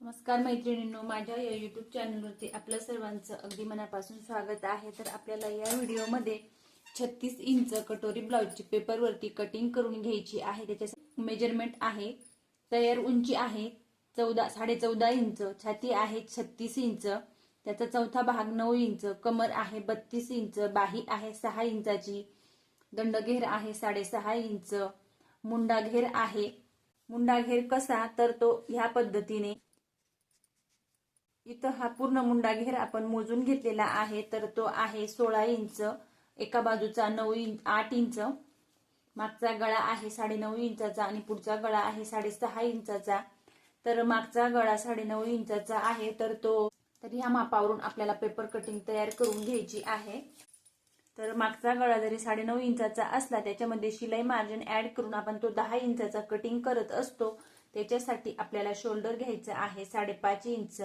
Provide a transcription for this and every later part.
नमस्कार मैत्रिणींनो माझ्या या युट्यूब चॅनलवरती आपलं सर्वांचं अगदी मनापासून स्वागत आहे. तर आपल्याला या व्हिडिओमध्ये छत्तीस इंच कटोरी ब्लाऊजची पेपरवरती कटिंग करून घ्यायची आहे. त्याच्या मेजरमेंट आहे. तयार उंची आहे चौदा साडे चौदा इंच छाती आहे छत्तीस इंच त्याचा चौथा भाग नऊ इंच कमर आहे बत्तीस इंच बाही आहे सहा इंचाची दंडघेर आहे साडेसहा इंच मुंडाघेर आहे. मुंडाघेर कसा? तर तो ह्या पद्धतीने इथं हा पूर्ण मुंडा घेर आपण मोजून घेतलेला आहे. तर तो आहे सोळा इंच एका बाजूचा नऊ इंच आठ इंच. मागचा गळा आहे साडेनऊ इंचाचा आणि पुढचा गळा आहे साडेसहा इंचाचा. तर मागचा गळा साडेनऊ इंचाचा आहे. तर तो तर ह्या मापावरून आपल्याला पेपर कटिंग तयार करून घ्यायची आहे. तर मागचा गळा जरी साडेनऊ इंचाचा असला त्याच्यामध्ये शिलाई मार्जिन ऍड करून आपण तो दहा इंचाचा कटिंग करत असतो. त्याच्यासाठी आपल्याला शोल्डर घ्यायचं आहे साडेपाच इंच.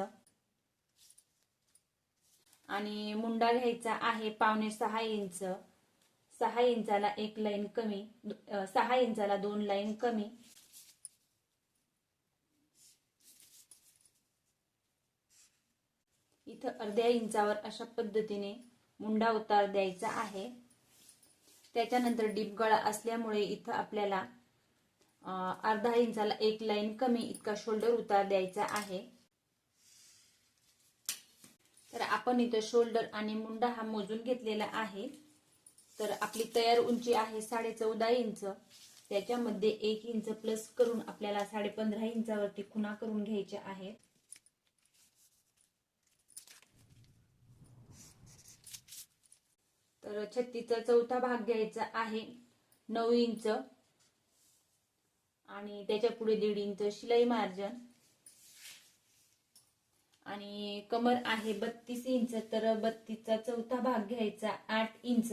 आणि मुंडा घ्यायचा आहे पावणे सहा इंच. सहा इंचाला एक लाईन कमी सहा इंचाला दोन लाईन कमी. इथं अर्ध्या इंचावर अशा पद्धतीने मुंडा उतार द्यायचा आहे. त्याच्यानंतर डीप गळा असल्यामुळे इथं आपल्याला अर्धा इंचाला एक लाईन कमी इतका शोल्डर उतार द्यायचा आहे. तर आपण इथं शोल्डर आणि मुंडा हा मोजून घेतलेला आहे. तर आपली तयार उंची आहे साडे चौदा इंच. त्याच्यामध्ये एक इंच प्लस करून आपल्याला साडे पंधरा इंचावरती खुणा करून घ्यायच्या आहेत. तर छत्तीचा चौथा भाग घ्यायचा आहे नऊ इंच. आणि त्याच्या पुढे दीड इंच शिलाई मार्जन. आणि कमर आहे बत्तीस इंच तर बत्तीसचा चौथा भाग घ्यायचा आठ इंच.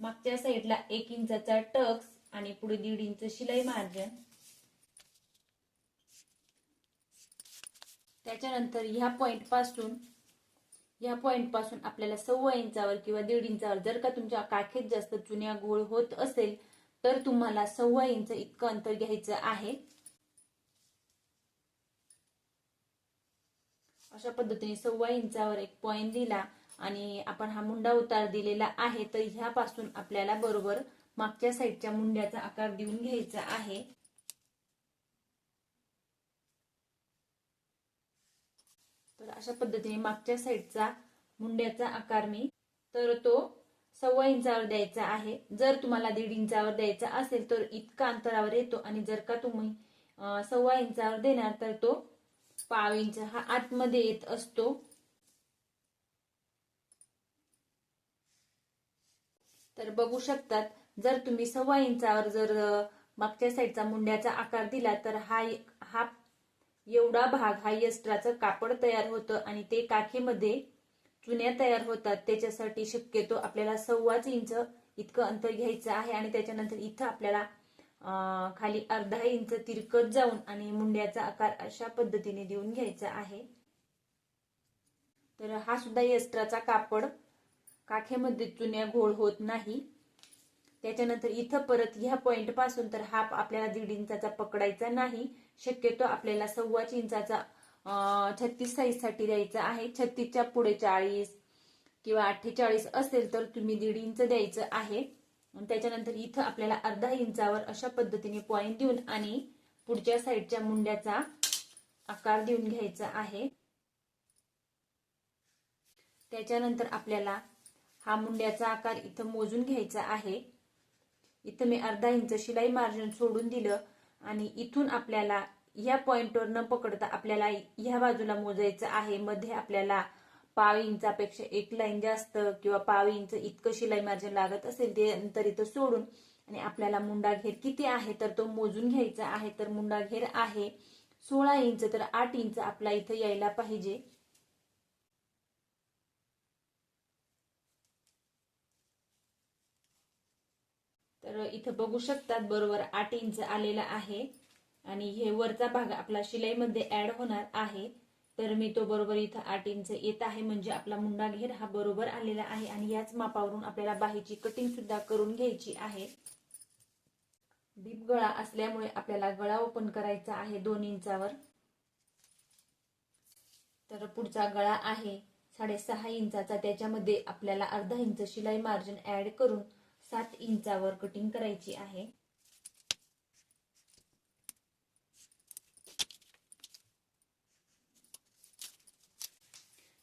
मागच्या साईडला एक इंचाचा टक्स आणि पुढे दीड इंच शिलाई मार्जन. त्याच्यानंतर ह्या पॉइंटपासून ह्या पॉइंटपासून आपल्याला सव्वा इंचावर किंवा दीड इंचावर जर का तुमच्या काखेत जास्त चुन्या गोळ होत असेल तर तुम्हाला सव्वा इंच इतकं अंतर घ्यायचं आहे. अशा पद्धतीने सव्वा इंचावर एक पॉईंट दिला आणि आपण हा मुंडा उतार दिलेला आहे तर ह्यापासून आपल्याला बरोबर मागच्या साईडच्या मुंड्याचा आकार देऊन घ्यायचा आहे. तर अशा पद्धतीने मागच्या साईडचा मुंड्याचा आकार मी तर तो सव्वा इंचावर द्यायचा आहे. जर तुम्हाला दीड इंचावर द्यायचा असेल तर इतका अंतरावर येतो. आणि जर का तुम्ही सव्वा इंचावर देणार तर तो पाव इंच हा आतमध्ये येत असतो. तर बघू शकतात जर तुम्ही सव्वा इंचावर जर मागच्या साईडचा मुंड्याचा आकार दिला तर हा हा एवढा भाग हा यस्ट्राचं कापड तयार होतं आणि ते काखेमध्ये चुन्या तयार होतात. त्याच्यासाठी शक्यतो आपल्याला सव्वाच इंच इतकं अंतर घ्यायचं आहे आणि त्याच्यानंतर इथं आपल्याला खाली अर्धा इंच तिरकत जाऊन आणि मुंड्याचा आकार अशा पद्धतीने देऊन घ्यायचा आहे. तर हा सुद्धा यस्त्राचा कापड. काखेमध्ये चुन्या घोळ होत नाही. त्याच्यानंतर इथं परत ह्या पॉइंटपासून तर हा आपल्याला दीड इंचाचा पकडायचा नाही. शक्यतो आपल्याला सव्वाच इंचाचा छत्तीस साईजसाठी द्यायचा आहे. छत्तीसच्या पुढे चाळीस किंवा अठ्ठेचाळीस असेल तर तुम्ही दीड इंच द्यायचं आहे. त्याच्यानंतर इथं आपल्याला अर्धा इंचावर अशा पद्धतीने पॉईंट देऊन आणि पुढच्या साईडच्या मुंड्याचा आकार देऊन घ्यायचा आहे. त्याच्यानंतर आपल्याला हा मुंड्याचा आकार इथं मोजून घ्यायचा आहे. इथं मी अर्धा इंच शिलाई मार्जिन सोडून दिलं आणि इथून आपल्याला ह्या पॉइंटवर न पकडता आपल्याला ह्या बाजूला मोजायचं आहे. मध्ये आपल्याला पाव इंचापेक्षा एक लाईन जास्त किंवा पाव इंच इतकं शिलाई मार्जिन लागत असेल ते नंतर इथं सोडून आणि आपल्याला मुंडा घेर किती आहे तर तो मोजून घ्यायचा आहे तर मुंडा घेर आहे. सोळा इंच तर आठ इंच आपला इथं यायला पाहिजे. तर इथं बघू शकतात बरोबर आठ इंच आलेला आहे. आणि हे वरचा भाग आपला शिलाईमध्ये ऍड होणार आहे. तर मी तो बरोबर इथं आठ इंच येत आहे. म्हणजे आपला मुंडा घेर हा बरोबर आलेला आहे आणि याच मापावरून आपल्याला बाहीची कटिंग सुद्धा करून घ्यायची आहे. डीप गळा असल्यामुळे आपल्याला गळा ओपन करायचा आहे दोन इंचावर. तर पुढचा गळा आहे साडेसहा इंचाचा. त्याच्यामध्ये आपल्याला अर्धा इंच शिलाई मार्जिन ऍड करून सात इंचावर कटिंग करायची आहे.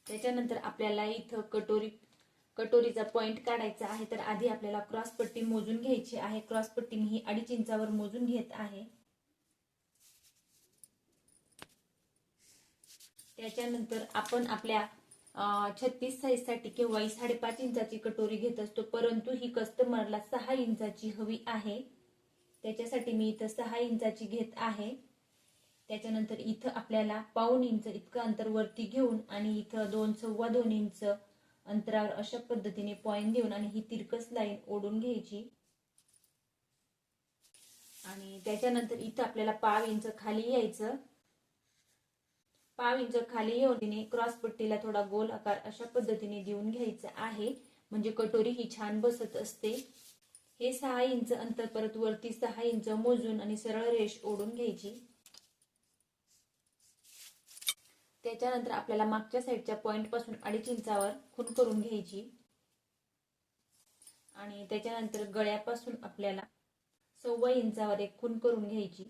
त्याच्यानंतर आपल्याला इथं कटोरी कटोरीचा पॉइंट काढायचा आहे. तर आधी आपल्याला क्रॉस पट्टी मोजून घ्यायची आहे. क्रॉस पट्टी मी ही अडीच इंचावर मोजून घेत आहे. त्याच्यानंतर आपण आपल्या छत्तीस साईजसाठी केव्हाही किंवा साडेपाच इंचाची कटोरी घेत असतो. परंतु ही कस्टमरला सहा इंचाची हवी आहे. त्याच्यासाठी मी इथं सहा इंचाची घेत आहे. त्याच्यानंतर इथं आपल्याला पाऊन इंच इतकं अंतर वरती घेऊन आणि इथं दोन सव्वा दोन इंच अंतरावर अशा पद्धतीने पॉईंट देऊन आणि ही तिरकस लाईन ओढून घ्यायची. आणि त्याच्यानंतर इथं आपल्याला पाव इंच खाली यायचं. पाव इंच खाली येऊन क्रॉस पट्टीला थोडा गोल आकार अशा पद्धतीने देऊन घ्यायचा आहे. म्हणजे कटोरी ही छान बसत असते. हे सहा इंच अंतर परत वरती सहा इंच मोजून आणि सरळ रेष ओढून घ्यायची. त्याच्यानंतर आपल्याला मागच्या साईडच्या पॉइंटपासून अडीच इंचावर खून करून घ्यायची. आणि त्याच्यानंतर गळ्यापासून आपल्याला सव्वा इंचावर एक खून करून घ्यायची.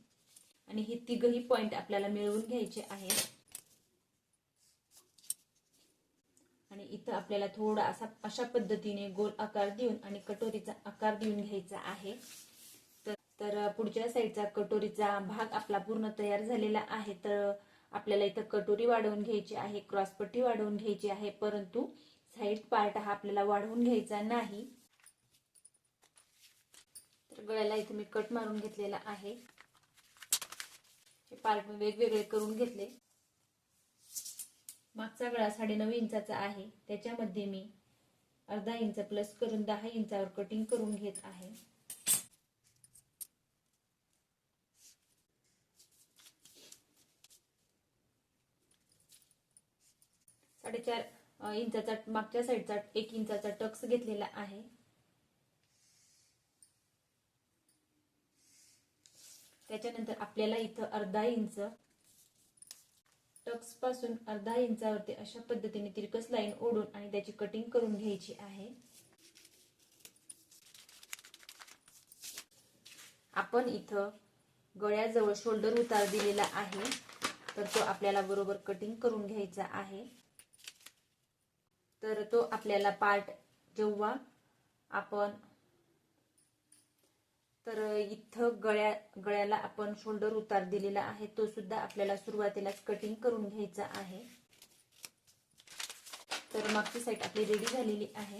आणि ही तिघही पॉइंट आपल्याला मिळवून घ्यायचे आहेत. आणि इथं आपल्याला थोडा असा अशा पद्धतीने गोल आकार देऊन आणि कटोरीचा आकार देऊन घ्यायचा आहे. तर पुढच्या साईडचा कटोरीचा भाग आपला पूर्ण तयार झालेला आहे. तर आपल्याला इथं कटोरी वाढवून घ्यायची आहे क्रॉसपट्टी वाढवून घ्यायची आहे परंतु साईड पार्ट हा आपल्याला वाढवून घ्यायचा नाही. तर गळ्याला इथं मी कट मारून घेतलेला आहे. हे पार्ट मी वेगवेगळे करून घेतले. मागचा गळा साडेनऊ इंचाचा आहे. त्याच्यामध्ये मी अर्धा इंच प्लस करून दहा इंचावर कटिंग करून घेत आहे. साडेचार इंचाचा मागच्या साईडचा एक इंचाचा टक्स घेतलेला आहे. त्याच्यानंतर आपल्याला इथं अर्धा इंच टक्सपासून अर्धा इंचावरती अशा पद्धतीने तिरकस लाईन ओढून आणि त्याची कटिंग करून घ्यायची आहे. आपण इथं गळ्याजवळ शोल्डर उतार दिलेला आहे तर तो आपल्याला बरोबर कटिंग करून घ्यायचा आहे. तर तो आपल्याला पार्ट जेव्हा आपण तर इथं गळ्या गळ्याला आपण शोल्डर उतार दिलेला आहे तो सुद्धा आपल्याला सुरुवातीलाच कटिंग करून घ्यायचा आहे. तर मागची साईड आपली रेडी झालेली आहे.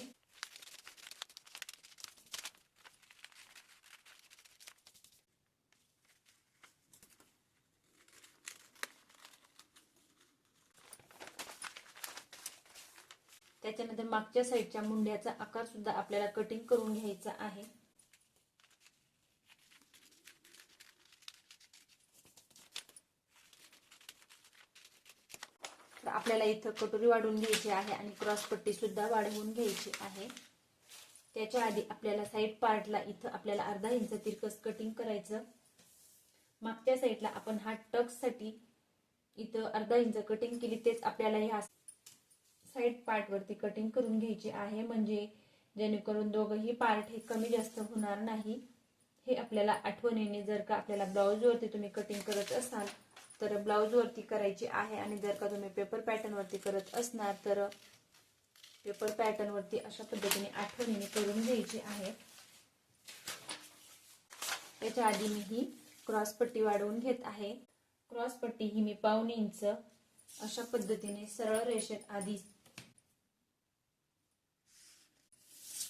त्याच्यानंतर मागच्या साईडच्या मुंड्याचा आकार सुद्धा आपल्याला कटिंग करून घ्यायचा आहे. आपल्याला इथं कटोरी वाढवून घ्यायची आहे आणि क्रॉस पट्टी सुद्धा वाढवून घ्यायची आहे. त्याच्या आधी आपल्याला साईड पार्टला इथं आपल्याला अर्धा इंच तिरकस कटिंग करायचं. मागच्या साईडला आपण हा टक्ससाठी इथं अर्धा इंच कटिंग केली तेच आपल्याला ह्या साईड पार्ट वरती कटिंग करून घ्यायची आहे. म्हणजे जेणेकरून दोघंही पार्ट हे कमी जास्त होणार नाही. हे आपल्याला आठवणीने जर का आपल्याला ब्लाऊजवरती तुम्ही कटिंग करत असाल तर ब्लाऊजवरती करायची आहे. आणि जर का तुम्ही पेपर पॅटर्नवरती करत असणार तर पेपर पॅटर्नवरती अशा पद्धतीने आठवणीने करून घ्यायची आहे. त्याच्या आधी मी ही क्रॉस पट्टी वाढवून घेत आहे. क्रॉस पट्टी ही मी पावणे इंच अशा पद्धतीने सरळ रेषेत आधी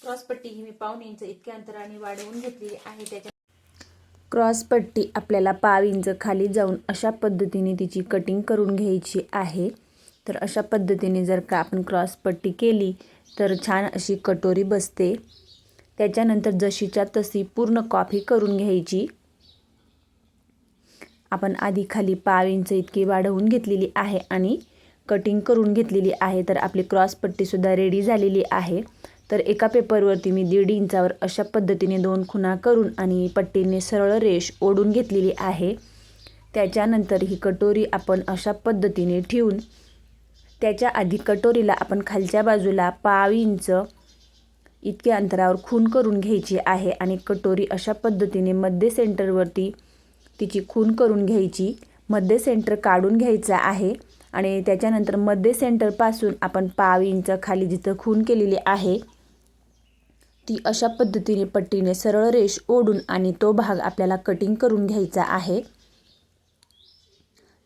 क्रॉसपट्टी ही मी पाऊन इंच इतक्या अंतराने वाढवून घेतलेली आहे. त्याच्या क्रॉसपट्टी आपल्याला पाव इंच खाली जाऊन अशा पद्धतीने तिची कटिंग करून घ्यायची आहे. तर अशा पद्धतीने जर का आपण क्रॉसपट्टी केली तर छान अशी कटोरी बसते. त्याच्यानंतर जशीच्या तशी पूर्ण कॉफी करून घ्यायची. आपण आधी खाली पाव इंच इतकी वाढवून घेतलेली आहे आणि कटिंग करून घेतलेली आहे. तर आपली क्रॉसपट्टीसुद्धा रेडी झालेली आहे. तर एका पेपरवरती मी दीड इंचावर अशा पद्धतीने दोन खुणा करून आणि पट्टीने सरळ रेष ओढून घेतलेली आहे. त्याच्यानंतर ही कटोरी आपण अशा पद्धतीने ठेवून त्याच्या आधी कटोरीला आपण खालच्या बाजूला पाव इंच इतक्या अंतरावर खून करून घ्यायची आहे आणि कटोरी अशा पद्धतीने मध्य सेंटरवरती तिची खून करून घ्यायची मध्य सेंटर काढून घ्यायचं आहे. आणि त्याच्यानंतर मध्य सेंटरपासून आपण पाव इंच खाली जिथं खून केलेली आहे ती अशा पद्धतीने पट्टीने सरळ रेष ओढून आणि तो भाग आपल्याला कटिंग करून घ्यायचा आहे.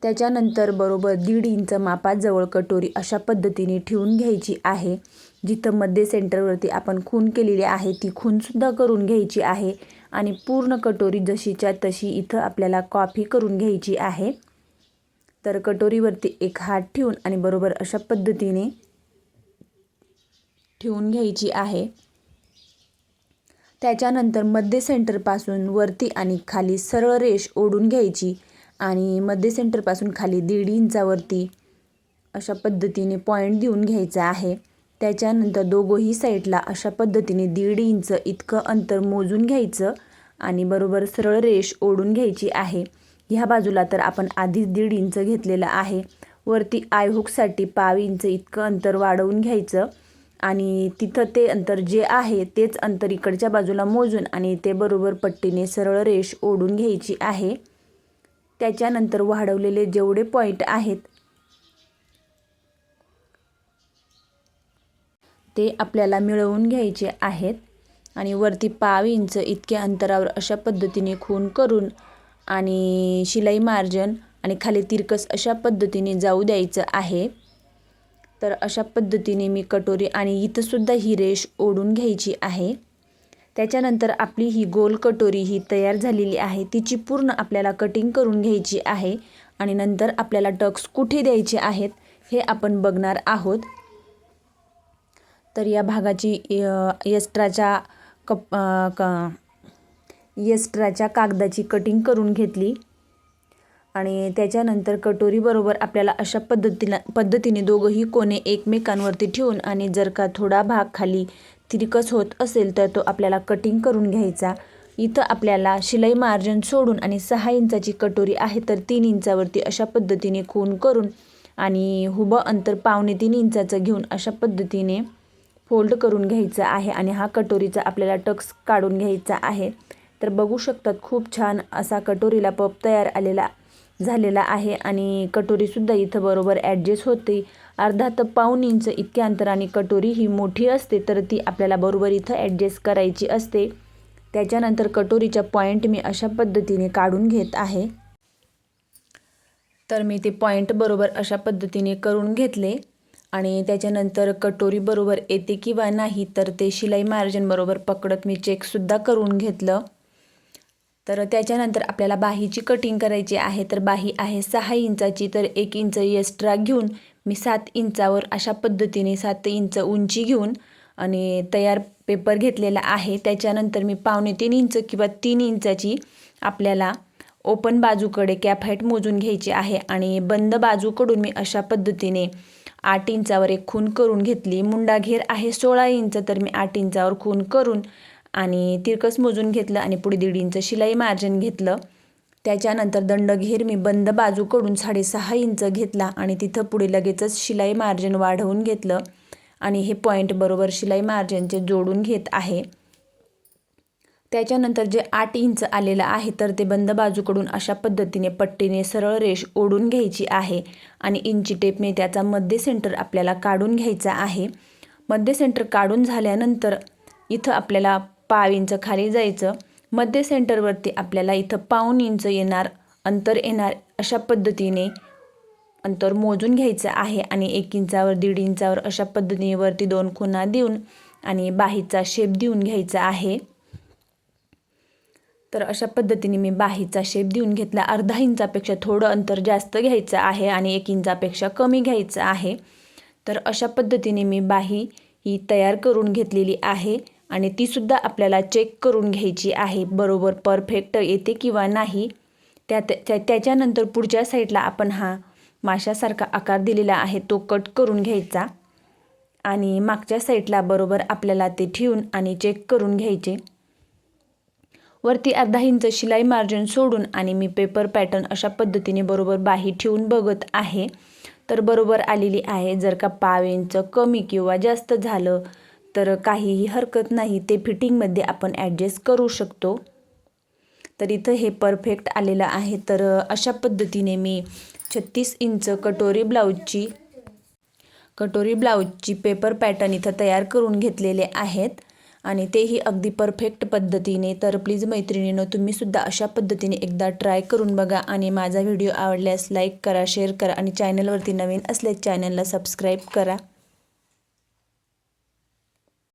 त्याच्यानंतर बरोबर दीड इंच मापाजवळ कटोरी अशा पद्धतीने ठेवून घ्यायची आहे. जिथं मध्य सेंटरवरती आपण खून केलेली आहे ती खूनसुद्धा करून घ्यायची आहे आणि पूर्ण कटोरी जशीच्या तशी इथं आपल्याला कॉफी करून घ्यायची आहे. तर कटोरीवरती एक हात ठेवून आणि बरोबर अशा पद्धतीने ठेवून घ्यायची आहे. त्याच्यानंतर मध्य सेंटरपासून वरती आणि खाली सरळ रेष ओढून घ्यायची आणि मध्य सेंटरपासून खाली दीड इंचावरती अशा पद्धतीने पॉईंट देऊन घ्यायचा आहे. त्याच्यानंतर दोघंही साईडला अशा पद्धतीने दीड इंच इतकं अंतर मोजून घ्यायचं आणि बरोबर सरळ रेष ओढून घ्यायची आहे. ह्या बाजूला तर आपण आधीच दीड इंच घेतलेलं आहे. वरती आयहुकसाठी पाव इंच इतकं अंतर वाढवून घ्यायचं. आणि तिथं ते अंतर जे आहे तेच अंतर इकडच्या बाजूला मोजून आणि ते बरोबर पट्टीने सरळ रेष ओढून घ्यायची आहे. त्याच्यानंतर वाढवलेले जेवढे पॉईंट आहेत ते आपल्याला मिळवून घ्यायचे आहेत. आणि वरती पाव इंच इतक्या अंतरावर अशा पद्धतीने खून करून आणि शिलाई मार्जन आणि खाली तिरकस अशा पद्धतीने जाऊ द्यायचं आहे. तर अशा पद्धतीने मी कटोरी आणि इथंसुद्धा ही रेष ओढून घ्यायची आहे. त्याच्यानंतर आपली ही गोल कटोरी ही तयार झालेली आहे. तिची पूर्ण आपल्याला कटिंग करून घ्यायची आहे आणि नंतर आपल्याला टक्स कुठे द्यायचे आहेत हे आपण बघणार आहोत. तर या भागाची यस्ट्राच्या कप क यस्ट्राच्या कागदाची कटिंग करून घेतली. आणि त्याच्यानंतर कटोरीबरोबर आपल्याला अशा पद्धतीला पद्धतीने दोघंही कोणे एकमेकांवरती ठेवून आणि जर का थोडा भाग खाली तिरकस होत असेल तर तो आपल्याला कटिंग करून घ्यायचा. इथं आपल्याला शिलाई मार्जिन सोडून आणि सहा इंचाची कटोरी आहे तर तीन इंचावरती अशा पद्धतीने खून करून आणि हुबं अंतर पावणे तीन इंचाचं घेऊन अशा पद्धतीने फोल्ड करून घ्यायचं आहे आणि हा कटोरीचा आपल्याला टक्स काढून घ्यायचा आहे. तर बघू शकतात खूप छान असा कटोरीला पप तयार आलेला झालेला आहे आणि कटोरीसुद्धा इथं बरोबर ॲडजस्ट होते. अर्धा तर पाऊन इंच इतक्या अंतराने कटोरी ही मोठी असते तर ती आपल्याला बरोबर इथं ॲडजस्ट करायची असते. त्याच्यानंतर कटोरीच्या पॉईंट मी अशा पद्धतीने काढून घेत आहे. तर मी ते पॉईंट बरोबर अशा पद्धतीने करून घेतले आणि त्याच्यानंतर कटोरी बरोबर येते किंवा नाही तर ते शिलाई मार्जिन बरोबर पकडत मी चेकसुद्धा करून घेतलं. तर त्याच्यानंतर आपल्याला बाहीची कटिंग करायची आहे तर बाही आहे सहा इंचाची तर एक इंच एक्स्ट्रा घेऊन मी सात इंचावर अशा पद्धतीने सात इंच उंची घेऊन आणि तयार पेपर घेतलेला आहे. त्याच्यानंतर मी पावणे तीन इंच किंवा तीन इंचाची आपल्याला ओपन बाजूकडे कॅप हाईट मोजून घ्यायची आहे आणि बंद बाजूकडून मी अशा पद्धतीने आठ इंचावर एक खून करून घेतली. मुंडा घेर आहे सोळा इंच तर मी आठ इंचावर खून करून आणि तिरकस मोजून घेतलं आणि पुढे दीड इंच शिलाई मार्जिन घेतलं. त्याच्यानंतर दंडघेर मी बंद बाजूकडून साडेसहा इंच घेतला आणि तिथं पुढे लगेचच शिलाई मार्जिन वाढवून घेतलं. आणि हे पॉईंट बरोबर शिलाई मार्जिनचे जोडून घेत आहे. त्याच्यानंतर जे आठ इंच आलेलं आहे तर ते बंद बाजूकडून अशा पद्धतीने पट्टीने सरळ रेष ओढून घ्यायची आहे आणि इंची टेपने त्याचा मध्य सेंटर आपल्याला काढून घ्यायचा आहे. मध्य सेंटर काढून झाल्यानंतर इथं आपल्याला पाव इंच खाली जायचं मध्य सेंटरवरती आपल्याला इथं पाऊन इंच येणार अंतर येणार अशा पद्धतीने अंतर मोजून घ्यायचं आहे आणि एक इंचावर दीड इंचावर अशा पद्धतीने वरती दोन खुणा देऊन आणि बाहीचा शेप देऊन घ्यायचा आहे. तर अशा पद्धतीने मी बाहीचा शेप देऊन घेतला. अर्धा इंचापेक्षा थोडं अंतर जास्त घ्यायचं आहे आणि एक इंचापेक्षा कमी घ्यायचं आहे. तर अशा पद्धतीने मी बाही ही तयार करून घेतलेली आहे. आणि तीसुद्धा आपल्याला चेक करून घ्यायची आहे. बरोबर परफेक्ट येते किंवा नाही त्या त्याच्यानंतर पुढच्या साईडला आपण हा माशासारखा आकार दिलेला आहे तो कट करून घ्यायचा. आणि मागच्या साईडला बरोबर आपल्याला ते ठेवून आणि चेक करून घ्यायचे. वरती अर्धा इंच शिलाई मार्जिन सोडून आणि मी पेपर पॅटर्न अशा पद्धतीने बरोबर बाही ठेवून बघत आहे. तर बरोबर आलेली आहे. जर का पाव इंच कमी किंवा जास्त झालं तर काहीही हरकत नाही ते फिटिंगमध्ये आपण ॲडजस्ट करू शकतो. तर इथं हे परफेक्ट आलेलं आहे. तर अशा पद्धतीने मी छत्तीस इंच कटोरी ब्लाऊजची कटोरी ब्लाऊजची पेपर पॅटर्न इथं तयार करून घेतलेले आहेत. आणि तेही अगदी परफेक्ट पद्धतीने. तर प्लीज मैत्रिणीनं तुम्हीसुद्धा अशा पद्धतीने एकदा ट्राय करून बघा. आणि माझा व्हिडिओ आवडल्यास लाईक करा शेअर करा. आणि चॅनलवरती नवीन असल्यास चॅनलला सबस्क्राईब करा.